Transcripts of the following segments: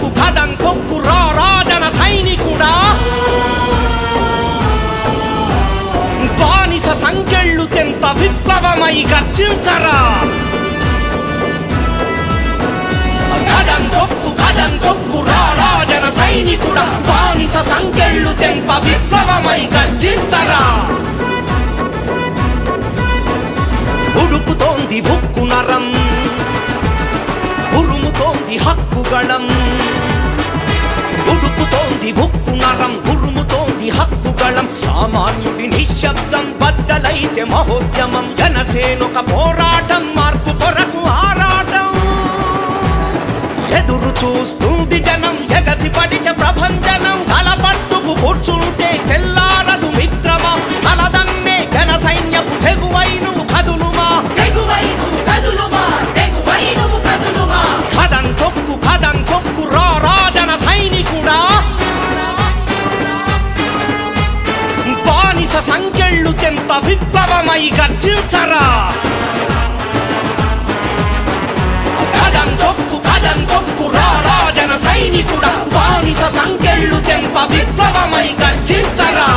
తొక్కు కదం తొక్కు రా రాజన సైనికుడా? బానిస సంకెళ్ళు తెంత విప్లవమై గర్జించరా? కదం తొక్కు కదం తొక్కు రా రాజన సైనికుడా? బానిస సంకెళ్ళు తెంప విప్లవమై గర్జించరా? ఉడుకుతోంది ఉక్కు నరం ఉరుముతోంది హక్కుగళం. ఉడుకుతోంది ఉక్కు నరం ఉరుముతోంది హక్కుగళం. సామాన్యుడి నిశ్శబ్దం బద్దలైతే మహోద్యమం. జనసేనొక పోరాటం మార్పు కొరకు ఆరాటం. ఎదురు చూస్తుంది జనం ఎగసి పడితే ప్రభంజనం. తల పట్టుకు కూర్చుంటే విప్లవమై గర్జించరా కదం తొక్కు కదం తొక్కు రా రాజన సైనికుడా. బానిస సంకెళ్ళు తెంప విప్లవమై గర్జించరా.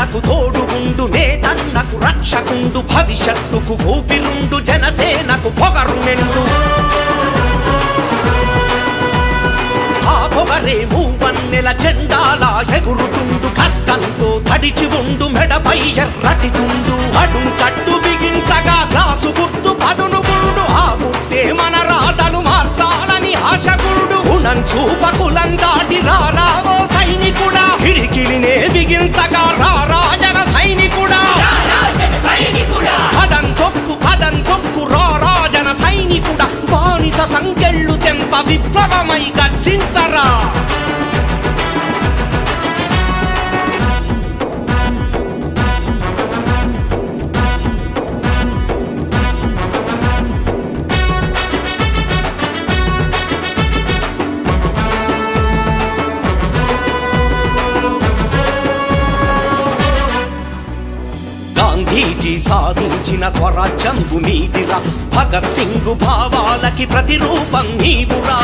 రైతన్నకు తోడుగుండు నేతన్నకు రక్షకుండు భవిష్యత్తుకు ఊపిరుండు జనసేనకు పొగరు నిండు ఆ పొగరే మూవన్నెల చెండాల ఎగురుతుండు కష్టంతో తడిచి ఉండు మెడపై ఎర్రటితుండు అడు కట్టు బిగించగా గ్లాసు గుర్తు పదును గుండు ఆ గుర్తే మన రాతను మార్చాలని ఆశకుడు. గుణం చూపకులం దాటి రారావో సైనికుడా కిరికిలినే బిగించగా రారాజన బానిస సంకెళ్ళు తెంప విప్లవమై గర్జించరా. సాధించిన స్వరాజ్యంబు నీదిరా భగత్ సింగ్ భావాలకి ప్రతిరూపం నీవురా.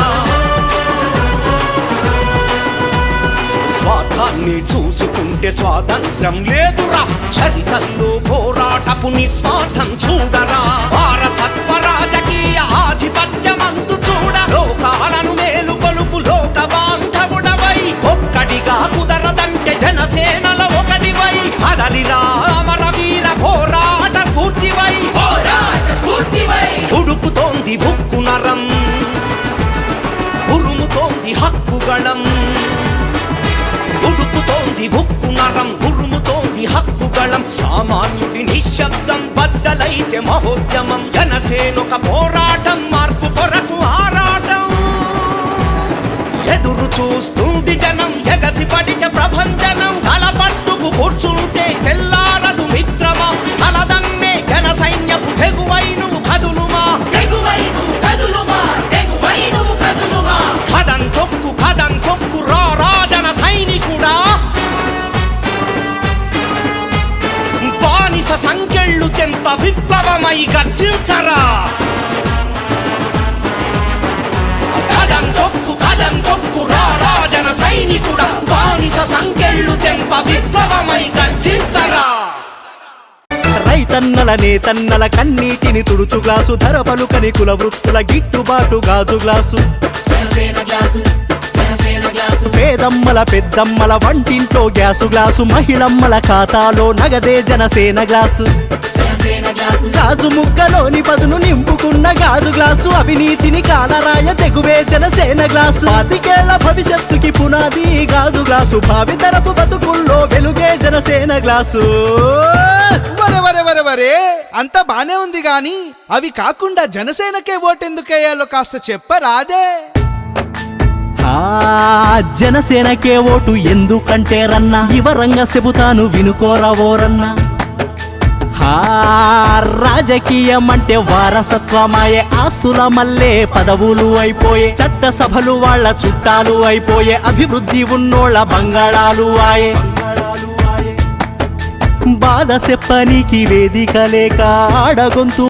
స్వార్థాన్ని చూసుకుంటే స్వాతంత్రం లేదురా. చరితల్లో పోరాటపు నిస్వార్థం చూడరా. వారసత్వ రాజకీయ ఆధిపత్యమంతు చూడ. లోకాలను మేలు కొలుపు లోక బాంధవుడవై. ఒక్కడిగా కుదరదంటే జనసేనల ఒకటివై కదలిరా అమర వీర స్ఫూర్తివై. ఉడుకుతోంది ఉక్కు నరం. ఉరుముతోంది హక్కుగళం. ఉడుకుతోంది ఉక్కు నరం. ఉరుముతోంది హక్కుగళం. సామాన్యుడి నిశ్శబ్దం బద్దలైతే మహోద్యమం. జనసేనొక పోరాటం మార్పు కొరకు ఆరాటం. ఎదురు చూస్తుంది జనం ఎగసి బానిస సంకెళ్ళు తెంప విప్లవమై గర్జించరా. కదం తొక్కు కదం తొక్కు రా రాజన సైనికుడా. బానిస సంకెళ్ళు తెంప విప్లవమై గర్జించరా. రైతన్నల నేతన్నల కన్నీటిని తుడుచు గ్లాసు. ధర పలుకని కుల వృత్తుల గిట్టుబాటు గాజు గ్లాసు. పేదమ్మల పెద్దమ్మల వంటింట్లో గ్యాసు గ్లాసు. మహిళమ్మల ఖాతాలో నగదే జనసేన గ్లాసు. జనసేన గ్లాసు. గాజు ముక్కలోని పదును నింపుకున్న గాజు గ్లాసు. అవినీతిని కాలరాయ తెగువే జనసేన గ్లాసు. పాతికేళ్ళ భవిష్యత్తుకి పునాది గాజు గ్లాసు. భావితరపు బతుకుల్లో వెలుగే జనసేన గ్లాసు. వరే వరే వరే వరే. అంతా బానే ఉంది గాని అవి కాకుండా జనసేనకే ఓటెందుకేయాలో కాస్త చెప్పరాదే. జనసేనకే ఓటు ఎందుకంటే రన్నా వివరంగా చెబుతాను వినుకోరా రాజకీయం అంటే వారసత్వమాయే ఆస్తుల మల్లే పదవులు అయిపోయే చట్ట సభలు వాళ్ళ చుట్టాలు అయిపోయే అభివృద్ధి ఉన్నోళ్ళ బంగాళాలు ఆయే. బాధ చెప్పనీకి వేదిక లేక ఆడగొంతు